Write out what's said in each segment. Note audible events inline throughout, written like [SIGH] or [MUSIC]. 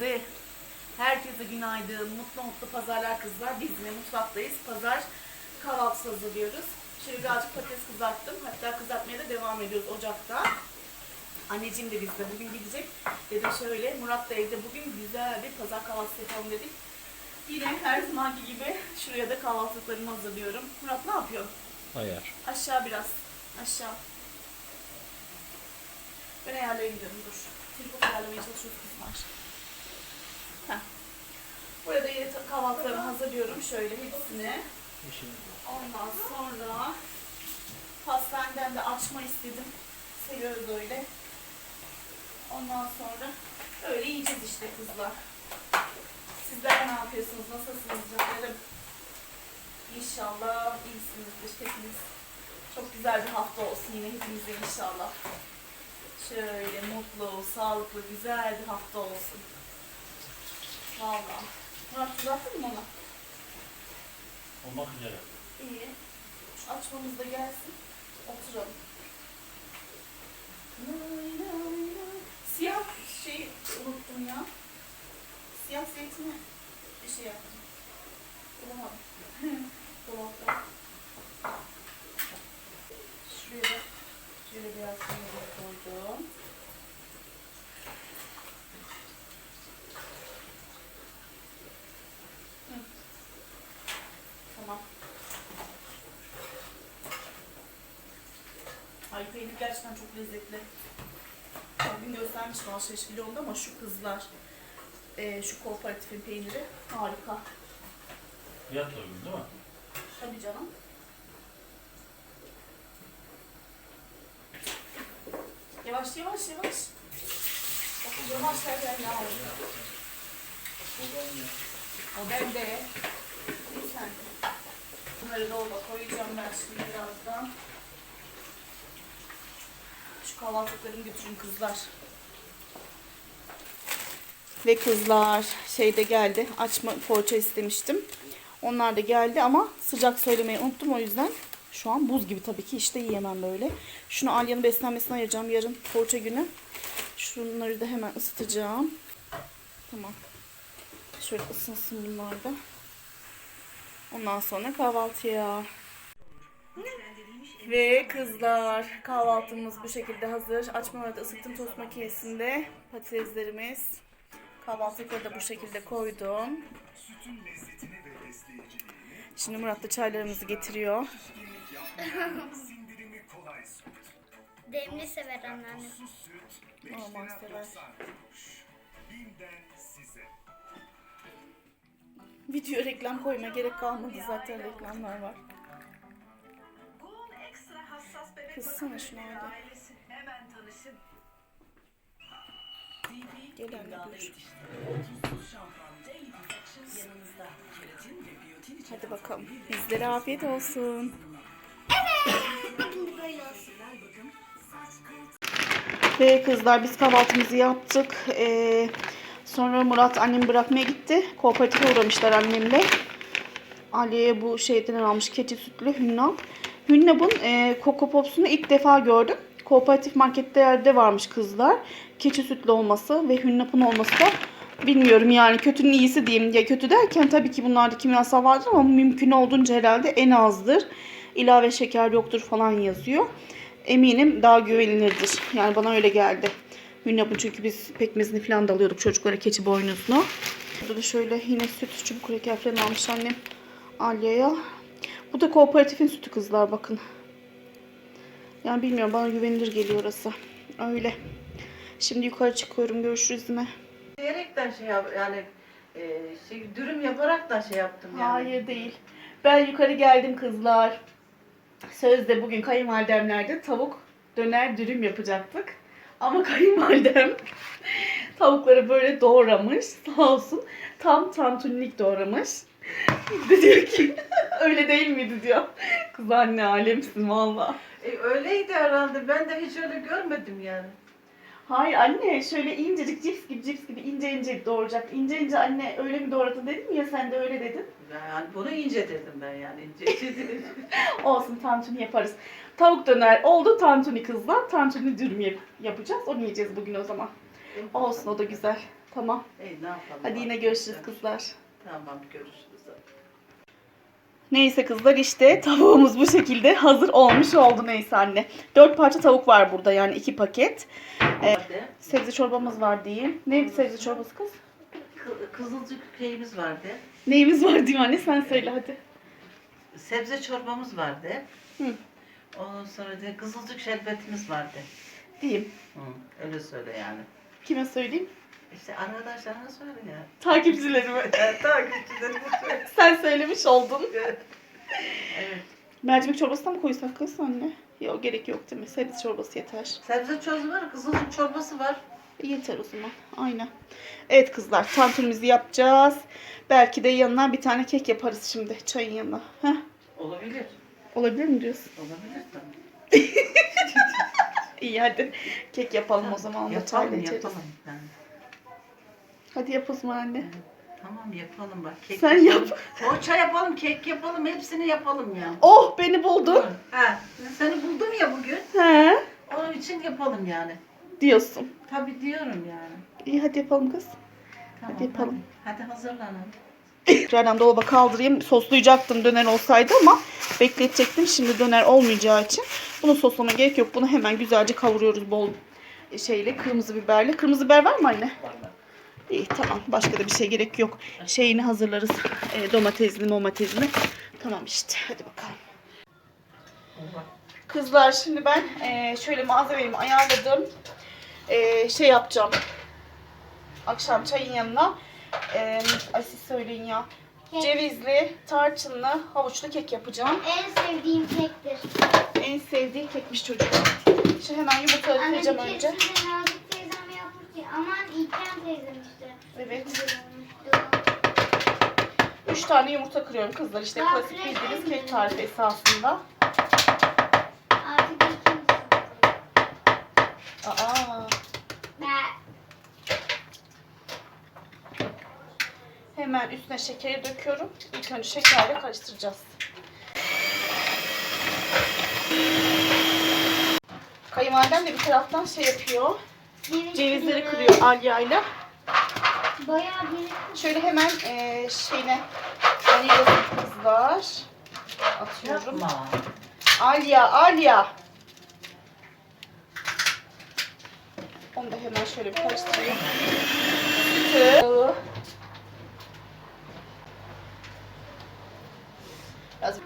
Herkese herkese günaydın. Mutlu mutlu pazarlar kızlar. Biz yine mutfaktayız. Pazar kahvaltısı hazırlıyoruz. Şöyle birazcık patates kızarttım. Hatta kızartmaya da devam ediyoruz ocakta. Anneciğim de bizde bugün gidecek. Dedim şöyle Murat da evde bugün güzel bir pazar kahvaltısı yapalım dedik. Yine her zamanki gibi şuraya da kahvaltılıklarımı hazırlıyorum. Murat ne yapıyor? Ayar. Aşağı biraz. Aşağı. Ben ayarlaya gidiyorum dur. Tripod ayarlamaya çalışıyoruz kızlar. Heh. Burada yine kahvaltılarımı hazırlıyorum. Şöyle hepsini. Ondan sonra pastaneden de açma istedim. Seviyoruz öyle. Ondan sonra öyle yiyeceğiz işte kızlar. Sizler ne yapıyorsunuz? Nasılsınız canlarım? İnşallah iyisinizdir hepiniz. Çok güzel bir hafta olsun yine hepimize inşallah. Şöyle mutlu, sağlıklı, güzel bir hafta olsun. Vallahi. Murat düzelttin mi onu? Olmak üzere. İyi. Açmamız da gelsin. Oturalım. Lay lay lay. Siyah şey unuttum ya. Siyah zeytini bir şey yaptım. Bulamadım. Dolapta. Şuraya da şöyle biraz peynir koydum. Hı. Tamam. Peynir gerçekten çok lezzetli. Bugün göstermiştim alışveriş videomda ama şu kızlar, eee, şu kooperatifin peyniri harika. Fiyat da uygun değil mi? Tabii canım. Yavaş yavaş yavaş. Bakın yavaş derken ya. O bende. Sen. Bunları dolaba koyacağım ben şimdi birazdan. Şu kahvaltılıklarımı götürün kızlar. Ve kızlar şeyde geldi. Açma poğaça istemiştim. Onlar da geldi ama sıcak söylemeyi unuttum o yüzden. Şu an buz gibi tabii ki işte yiyemem böyle. Şunu Alya'nın beslenmesine ayıracağım yarın poğaça günü. Şunları da hemen ısıtacağım. Tamam. Şöyle ısınsın bunlar da. Ondan sonra kahvaltıya. Ve kızlar kahvaltımız bu şekilde hazır. Açmaları da ısıttım tost makinesinde. Patateslerimiz. Kahvaltılıkları da bu şekilde koydum. Şimdi Murat da çaylarımızı getiriyor. Demli sever anneannem. Normal sever. Video reklam koyma gerek kalmadı zaten reklamlar var. Kızsana şunu ailesi. Hemen tanışın. Gel anne. Hadi bakalım. Bizlere afiyet olsun. Böyle olsun. Ve kızlar biz kahvaltımızı yaptık. Ee, sonra Murat annemi bırakmaya gitti. Kooperatife uğramışlar annemle. Ali'ye bu şeyden almış keçi sütlü Hünnap. Hünnap'ın e, Coco Pops'unu ilk defa gördüm. Kooperatif marketlerde varmış kızlar. Keçi sütlü olması ve Hünnap'ın olması da bilmiyorum yani kötünün iyisi diyeyim. Ya kötü derken tabii ki bunlarda kimyasal vardır ama mümkün olduğunca herhalde en azdır. İlave şeker yoktur falan yazıyor eminim daha güvenilirdir. Yani bana öyle geldi. Hünnap'ın çünkü biz pekmezini falan da alıyorduk çocuklara keçi boynuzlu. Burada da şöyle yine süt çubuk kreker falan almış annem Alya'ya. Bu da kooperatifin sütü kızlar bakın. Yani bilmiyorum bana güvenilir geliyor orası. Öyle. Şimdi yukarı çıkıyorum. Görüşürüz yine. Diyerekten şey yap yani e, şey, dürüm yaparak da şey yaptım yani. Hayır değil. Ben yukarı geldim kızlar. Sözde bugün kayınvalidemlerde tavuk döner dürüm yapacaktık. Ama [LAUGHS] kayınvalidem tavukları böyle doğramış sağ olsun. Tam tantunilik doğramış. De [LAUGHS] diyor ki öyle değil miydi diyor. Kız anne alemsin valla. E, öyleydi herhalde. Ben de hiç öyle görmedim yani. Hayır anne şöyle incecik cips gibi cips gibi ince ince doğrayacak. İnce ince anne öyle mi doğradın dedim ya sen de öyle dedin. Yani bunu ince dedim ben yani. ince dedim. [LAUGHS] Olsun tantuni yaparız. Tavuk döner oldu tantuni kızlar. Tantuni dürüm yap- yapacağız. Onu yiyeceğiz bugün o zaman. Olsun o da güzel. Tamam. İyi ne yapalım. Hadi yine görüşürüz kızlar. Tamam görüşürüz. Neyse kızlar işte tavuğumuz bu şekilde hazır olmuş oldu neyse anne. Dört parça tavuk var burada yani iki paket. Hadi. Sebze çorbamız var diyeyim. Neydi sebze çorbası kız? Kı- Kızılcık şeyimiz vardı. Neyimiz var diyeyim anne sen söyle hadi. Sebze çorbamız vardı. Hı. Ondan sonra da kızılcık şerbetimiz vardı. Diyeyim. Hı, öyle söyle yani. Kime söyleyeyim? İşte arkadaşlarına söyle ya. Takipçilerime. [LAUGHS] Evet, takipçilerine söyle. [LAUGHS] sen söylemiş oldun. [LAUGHS] evet. Mercimek çorbası da mı koysak kız anne? Yok gerek yok değil mi? Sebze çorbası yeter. Sebze çorbası var, kızılcık çorbası var. Yeter o zaman. Aynen. Evet kızlar tantunimizi yapacağız. Belki de yanına bir tane kek yaparız şimdi çayın yanına. Heh. Olabilir. Olabilir mi diyorsun? Olabilir tabii. İyi hadi. Kek yapalım o zaman. Yapalım, yapalım. Yani. Hadi yap o zaman anne. Tamam yapalım bak. Kek Sen yapalım. yap. Poğaça yapalım, kek yapalım, hepsini yapalım ya. Oh beni buldun. Ha, seni buldum ya bugün. He. Onun için yapalım yani. Diyorsun. Tabii diyorum yani. İyi hadi yapalım kız. Tamam, Hadi yapalım. Hadi, hadi hazırlanalım. Tekrardan dolaba kaldırayım. Soslayacaktım döner olsaydı ama bekletecektim. Şimdi döner olmayacağı için bunu soslama gerek yok. Bunu hemen güzelce kavuruyoruz bol şeyle kırmızı biberle. Kırmızı biber var mı anne? Var? İyi tamam. Başka da bir şey gerek yok. Şeyini hazırlarız. E, domatesli domatesli. Tamam işte. Hadi bakalım. Kızlar şimdi ben e, şöyle malzemelerimi ayarladım. E, şey yapacağım. Akşam çayın yanına. E, ay siz söyleyin ya. Kek. Cevizli, tarçınlı, havuçlu kek yapacağım. En sevdiğim kektir. En sevdiği kekmiş çocuk. Şimdi hemen yumurtaları Anne kıracağım önce. yapmıştı. Aman İlken teyzem işte. Evet. Üç tane yumurta kırıyorum kızlar. İşte Daha klasik fresh bildiğiniz kek tarifi esasında. Artık ikincisi. Aa, Ben hemen üstüne şekeri döküyorum. İlk önce şekerle karıştıracağız. Kayınvalidem de bir taraftan şey yapıyor. Ceviz Cevizleri kırıyorum. kırıyor Alya'yla. Bayağı bir Şöyle hemen eee şeyine vanilya kızlar atıyorum. Yapma. Alya, Alya. Onu da hemen şöyle bir karıştırayım. Sütü. Biraz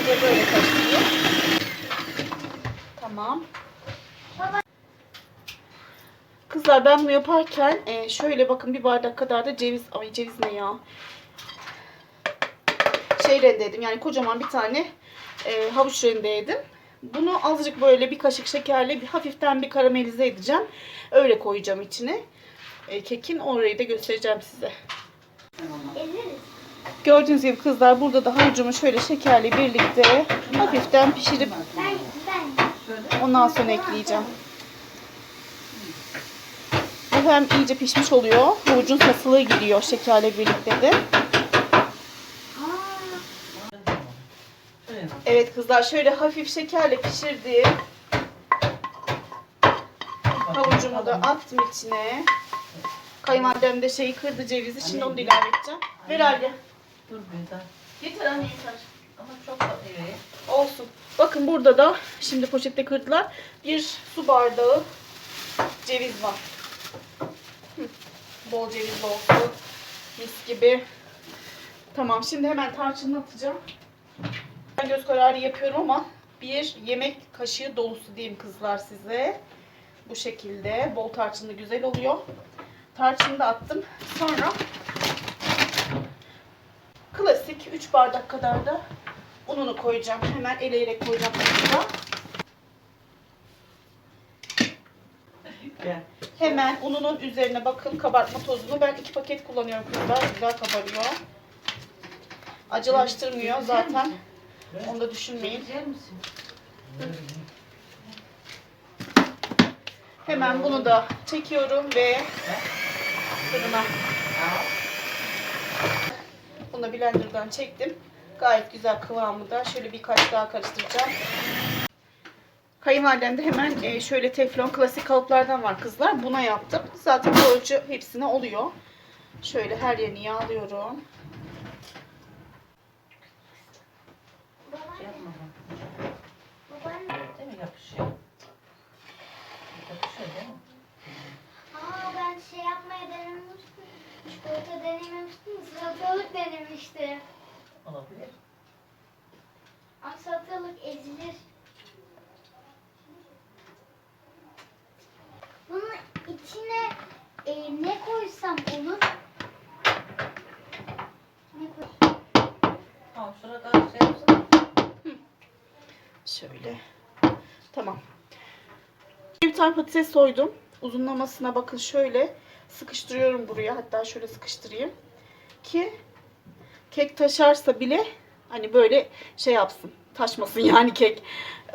bir de böyle karıştırayım. Tamam. Kızlar ben bunu yaparken e, şöyle bakın bir bardak kadar da ceviz, ay ceviz ne ya? Şey rendeledim yani kocaman bir tane e, havuç rendeledim. Bunu azıcık böyle bir kaşık şekerle bir hafiften bir karamelize edeceğim. Öyle koyacağım içine. E, kekin orayı da göstereceğim size. Gördüğünüz gibi kızlar burada da havucumu şöyle şekerle birlikte hafiften pişirip ondan sonra ekleyeceğim. Hem iyice pişmiş oluyor. Havucun tasılığı gidiyor şekerle birlikte de. Evet. Kızlar şöyle hafif şekerle pişirdiğim havucumu da attım içine. Kayınvalidem de şeyi kırdı cevizi. Şimdi onu da ilave edeceğim. Ver Ali. Dur daha. Yeter anne yeter. Ama çok iyi. Olsun. Bakın burada da şimdi poşette kırdılar. Bir su bardağı ceviz var. Bol cevizli olsun. Mis gibi. Tamam şimdi hemen tarçınını atacağım. Ben göz kararı yapıyorum ama bir yemek kaşığı dolusu diyeyim kızlar size. Bu şekilde bol tarçınlı güzel oluyor. Tarçını da attım. Sonra klasik 3 bardak kadar da ununu koyacağım. Hemen eleyerek koyacağım. Gel. Hemen ununun üzerine bakın kabartma tozunu. Ben iki paket kullanıyorum kızlar. Güzel kabarıyor. Acılaştırmıyor zaten. Onu da düşünmeyin. Hemen bunu da çekiyorum ve fırına. Bunu da blenderdan çektim. Gayet güzel kıvamı da. Şöyle birkaç daha karıştıracağım. Kayınvalidem de hemen e, şöyle teflon klasik kalıplardan var kızlar. Buna yaptım. Zaten bu ölçü hepsine oluyor. Şöyle her yerini yağlıyorum. Şey yapma. Değil mi yapışıyor? Yapışıyor değil mi? Aa ben şey yapmaya denemiştim. Çikolata denememiştim. Salatalık denemiştim. Olabilir. Ama salatalık ezilir. Bunun içine e, ne koysam olur? Ne koy? Tamam şurada şey yapsın. Şöyle. Tamam. Bir tane patates soydum. Uzunlamasına bakın şöyle sıkıştırıyorum buraya. Hatta şöyle sıkıştırayım. Ki kek taşarsa bile hani böyle şey yapsın. Taşmasın yani kek.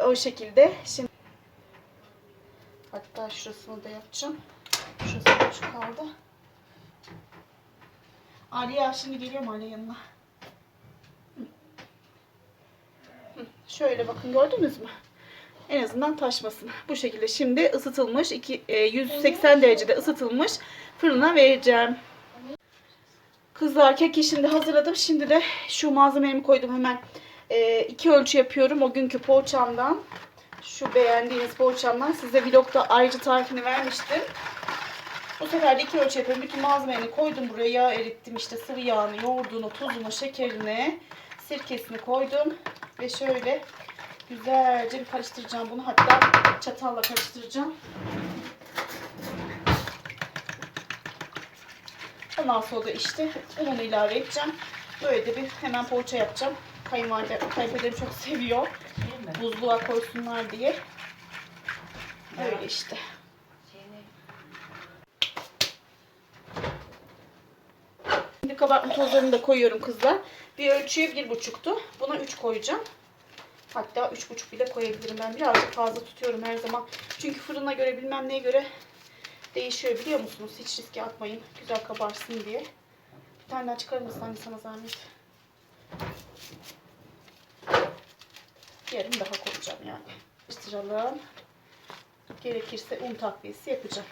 O şekilde. Şimdi hatta şurasını da yapacağım. Şurası boş kaldı. Aliye şimdi geliyorum Aliye yanına. Şöyle bakın gördünüz mü? En azından taşmasın. Bu şekilde şimdi ısıtılmış, iki- e, 180 derecede ısıtılmış fırına vereceğim. Kızlar keki şimdi hazırladım. Şimdi de şu malzemelerimi koydum hemen. E, ölçü yapıyorum. O günkü poğaçamdan. Şu beğendiğiniz poğaçamdan. Size vlogda ayrıca tarifini vermiştim. Bu sefer de iki ölçü yapıyorum. Bütün malzemelerini koydum buraya. Yağ erittim. işte sıvı yağını, yoğurdunu, tuzunu, şekerini, sirkesini koydum. Ve şöyle güzelce bir karıştıracağım bunu. Hatta çatalla karıştıracağım. Ondan sonra da işte ununu ilave edeceğim. Böyle de bir hemen poğaça yapacağım. Kayınvalide, kayınpederim çok seviyor. Mi? Buzluğa koysunlar diye. Öyle işte. Şeyini Şimdi kabartma tozlarını da koyuyorum kızlar. Bir ölçüye bir buçuktu. Buna üç koyacağım. Hatta üç buçuk bile koyabilirim ben. Birazcık fazla tutuyorum her zaman. Çünkü fırına göre bilmem neye göre değişiyor biliyor musunuz? Hiç riske atmayın. Güzel kabarsın diye. Bir tane daha çıkarır mısın sana zahmet? Yarım daha koyacağım yani. Karıştıralım. Gerekirse un takviyesi yapacağım.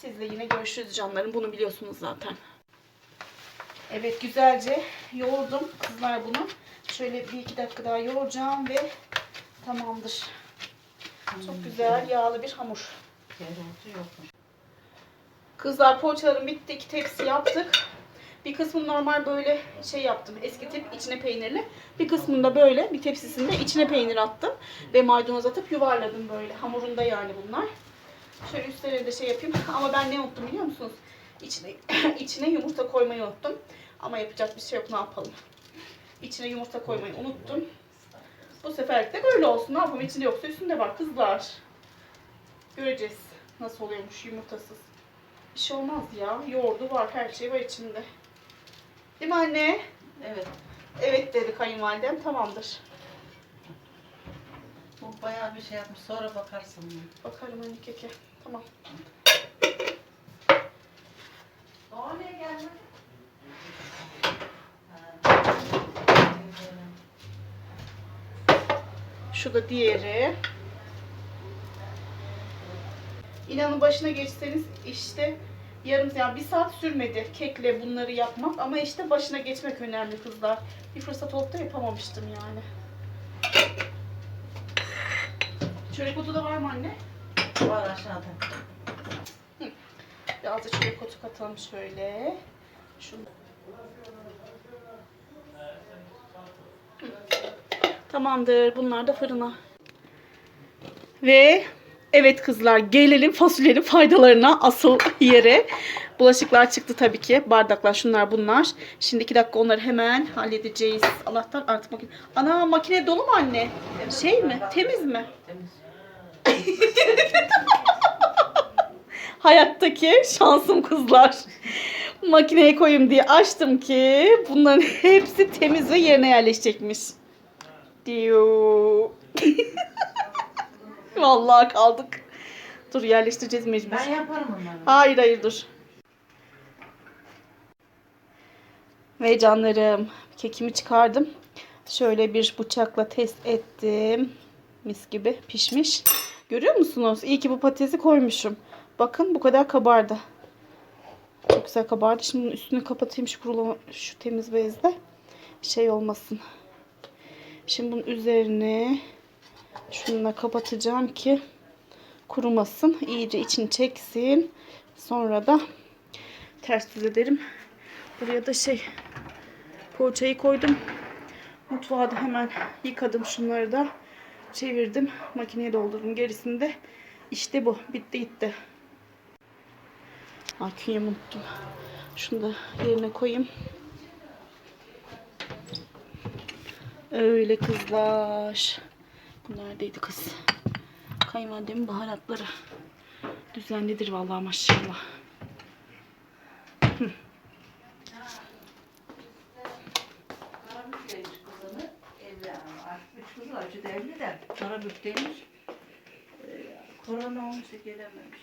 Sizle yine görüşürüz canlarım. Bunu biliyorsunuz zaten. Evet güzelce yoğurdum kızlar bunu. Şöyle bir iki dakika daha yoğuracağım ve tamamdır. Çok güzel yağlı bir hamur. Kızlar poğaçalarım bitti. İki tepsi yaptık. Bir kısmını normal böyle şey yaptım. Eski tip içine peynirli. Bir kısmını da böyle bir tepsisinde içine peynir attım. Ve maydanoz atıp yuvarladım böyle. Hamurunda yani bunlar. Şöyle üstlerine de şey yapayım. [LAUGHS] Ama ben ne unuttum biliyor musunuz? İçine, [LAUGHS] içine yumurta koymayı unuttum. Ama yapacak bir şey yok ne yapalım. İçine yumurta koymayı unuttum. Bu seferlik de böyle olsun. Ne yapalım içinde yoksa üstünde var kızlar. Göreceğiz nasıl oluyormuş yumurtasız. Bir şey olmaz ya. Yoğurdu var, her şey var içinde. Değil mi anne? Evet. Evet dedi kayınvalidem. Tamamdır. Bu bayağı bir şey yapmış. Sonra bakarsın. Bakarım anne keke. Tamam. Niye gelmedi? Şu da diğeri. İnanın başına geçseniz işte yarım yani bir saat sürmedi kekle bunları yapmak ama işte başına geçmek önemli kızlar. Bir fırsat olup da yapamamıştım yani. Çörek otu da var mı anne? Var aşağıda. Biraz da çörek otu katalım şöyle. Şunu. Hı. Tamamdır. Bunlar da fırına. Ve evet kızlar gelelim fasulyenin faydalarına asıl yere. Bulaşıklar çıktı tabii ki. Bardaklar şunlar bunlar. Şimdi iki dakika onları hemen halledeceğiz. Allah'tan artık makine. Ana makine dolu mu anne? Şey mi? Temiz mi? Temiz. [LAUGHS] Hayattaki şansım kızlar. Makineye koyayım diye açtım ki bunların hepsi temiz ve yerine yerleşecekmiş. Diyor. [LAUGHS] Vallahi kaldık. Dur yerleştireceğiz mecbur. Ben yaparım onları. Hayır hayır dur. Ve canlarım kekimi çıkardım. Şöyle bir bıçakla test ettim. Mis gibi pişmiş. Görüyor musunuz? İyi ki bu patatesi koymuşum. Bakın bu kadar kabardı. Çok güzel kabardı. Şimdi bunun üstünü kapatayım şu kurulama, şu temiz bezle. Şey olmasın. Şimdi bunun üzerine şununla kapatacağım ki kurumasın. İyice içini çeksin. Sonra da ters düz ederim. Buraya da şey poğaçayı koydum. Mutfağı da hemen yıkadım şunları da. Çevirdim. Makineye doldurdum. Gerisini de işte bu. Bitti gitti. Künyemi unuttum. Şunu da yerine koyayım. Öyle kızlar. Neredeydi kız? Kayınvalidemin baharatları. Düzenlidir vallahi maşallah. Üç kızı var. Üçü de. Karabükteymiş. Ee, korona olmuşsa gelememiş.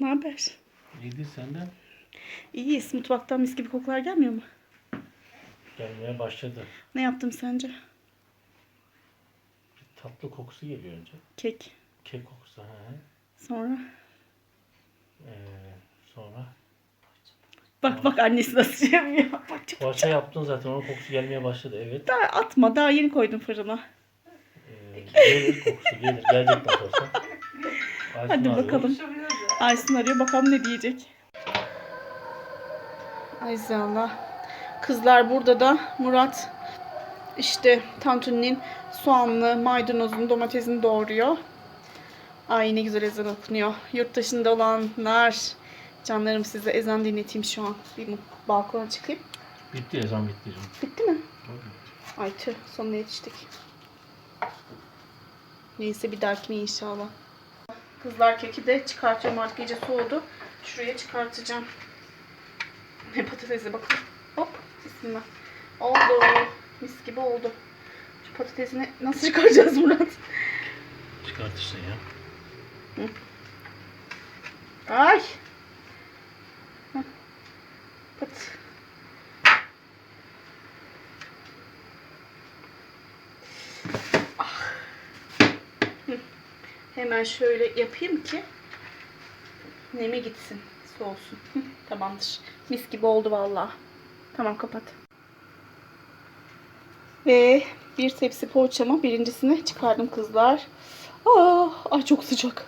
Ne haber? İyiydi senden. İyiyiz. Mutfaktan mis gibi kokular gelmiyor mu? Gelmeye başladı. Ne yaptım sence? Tatlı kokusu geliyor önce. Kek. Kek kokusu. He. Sonra. Ee, sonra Bak bak annesi nasıl yapıyor. Bak çok poğaça yaptın zaten onun kokusu gelmeye başladı. Evet. daha atma. Daha yeni koydum fırına. Ee, gelir kokusu gelir. Gelecek nasıl olsa. Aysun Hadi arıyor. bakalım. Aysun arıyor. Bakalım ne diyecek. Ay Allah. Kızlar burada da Murat işte tantuninin soğanlı, maydanozunu, domatesini doğruyor. Ay ne güzel ezan okunuyor. Yurt dışında olanlar canlarım size ezan dinleteyim şu an. Bir balkona çıkayım. Bitti ezan bitti. canım. Bitti mi? Ay tüh sonuna yetiştik. Neyse bir dahakine inşallah. Kızlar keki de çıkartıyorum artık iyice soğudu. Şuraya çıkartacağım. Ne patatesi bakın. Hop bismillah. Oldu. Mis gibi oldu. Şu patatesini nasıl çıkaracağız Murat? Çıkartırsın ya. Ay. Heh. Pat. Ah. Hı. Hemen şöyle yapayım ki nemi gitsin, soğusun. Hı, Tamamdır. Mis gibi oldu vallahi. Tamam kapat. Ve bir tepsi poğaçamı birincisini çıkardım kızlar. Ah, ay çok sıcak.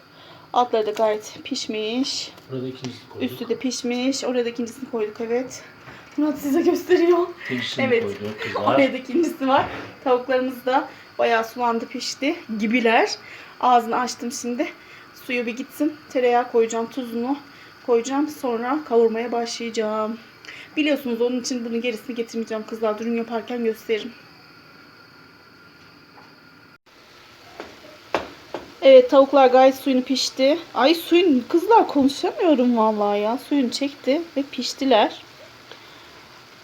Altları da gayet pişmiş. Burada ikincisi koyduk. Üstü de pişmiş. Oraya da ikincisini koyduk evet. Murat size gösteriyor. İkincisini Evet. koyduk [LAUGHS] kızlar. Oraya da ikincisi var. Tavuklarımız da bayağı sulandı pişti gibiler. Ağzını açtım şimdi. Suyu bir gitsin. Tereyağı koyacağım. Tuzunu koyacağım. Sonra kavurmaya başlayacağım. Biliyorsunuz onun için bunun gerisini getirmeyeceğim kızlar. Dürüm yaparken gösteririm. Evet tavuklar gayet suyunu pişti. Ay suyun kızlar konuşamıyorum vallahi ya. Suyunu çekti ve piştiler.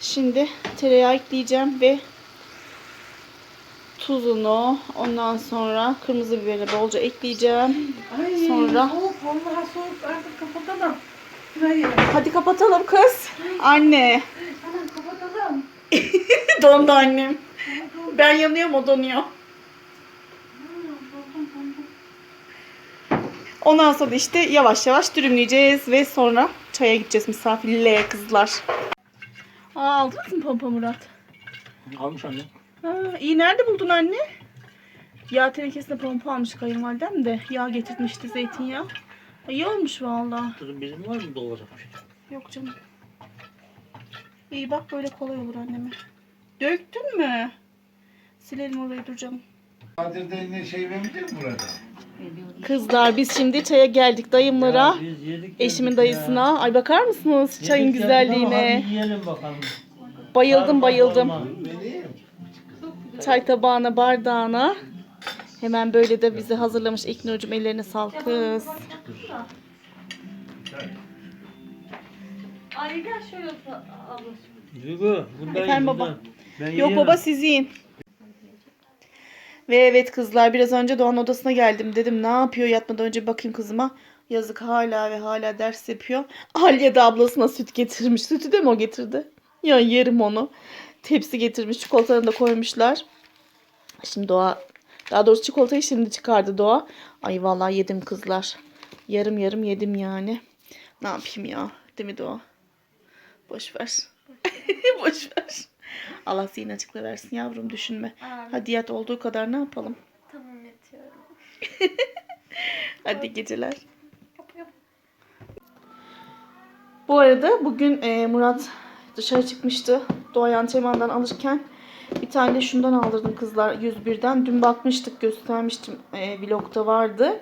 Şimdi tereyağı ekleyeceğim ve tuzunu ondan sonra kırmızı biberi bolca ekleyeceğim. Ay, Sonra- Soğuk. Vallahi soğuk. Artık kapatalım. Hadi kapatalım kız. Anne. Tamam kapatalım. [LAUGHS] Dondu annem. Ben yanıyorum o donuyor. Ondan sonra işte yavaş yavaş dürümleyeceğiz ve sonra çaya gideceğiz misafirliğe kızlar. Aa, aldınız mı Pampa Murat? Almış anne. Ha, iyi nerede buldun anne? Yağ tenekesine pompa almış kayınvalidem de. Yağ getirmişti zeytinyağı. İyi olmuş valla. Kızım bizim var mı dolacak bir şey? Yok canım. İyi bak böyle kolay olur anneme. Döktün mü? Silelim orayı dur canım. Kadir dayına şey vermeyecek mi burada? Kızlar biz şimdi çaya geldik dayımlara. biz yedik Eşimin geldik ya. dayısına. Ay bakar mısınız Yedik çayın geldik güzelliğine? hadi yiyelim bakalım. Bayıldım bayıldım. Çay tabağına bardağına. Hemen böyle de bizi hazırlamış İknur'cum ellerine sağlık kız. Ay gel şöyle ablacığım. Duygu, bundan Efendim baba. Ben Yok yiyemem. baba siz yiyin. Ve evet kızlar biraz önce Doğan odasına geldim. Dedim ne yapıyor yatmadan önce bakayım kızıma. Yazık hala ve hala ders yapıyor. Alya da ablasına süt getirmiş. Sütü de mi o getirdi? Ya yerim onu. Tepsi getirmiş. Çikolatalarını da koymuşlar. Şimdi Doğa daha doğrusu çikolatayı şimdi çıkardı Doğa. Ay vallahi yedim kızlar. Yarım yarım yedim yani. Ne yapayım ya? Değil mi Doğa? Boş ver. [LAUGHS] Boş ver. Allah zihin açıkla versin yavrum düşünme. Amin. Hadi yat olduğu kadar ne yapalım? Tamam yatıyorum. [LAUGHS] Hadi geceler. Bu arada bugün e, Murat dışarı çıkmıştı. Doğayan Teman'dan alırken bir tane de şundan aldırdım kızlar 101'den. Dün bakmıştık göstermiştim e, vlogda vardı.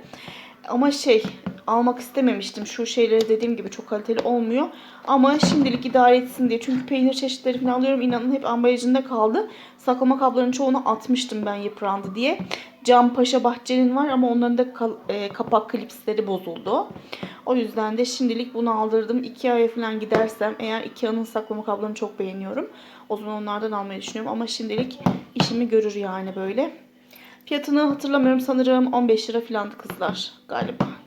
Ama şey almak istememiştim. Şu şeyleri dediğim gibi çok kaliteli olmuyor. Ama şimdilik idare etsin diye. Çünkü peynir çeşitleri falan alıyorum. İnanın hep ambalajında kaldı. Saklama kablarının çoğunu atmıştım ben yıprandı diye. Cam Paşa Bahçe'nin var ama onların da e, kapak klipsleri bozuldu. O yüzden de şimdilik bunu aldırdım. Ikea'ya falan gidersem eğer Ikea'nın saklama kablarını çok beğeniyorum. O zaman onlardan almayı düşünüyorum. Ama şimdilik işimi görür yani böyle. Fiyatını hatırlamıyorum sanırım 15 lira falandı kızlar galiba.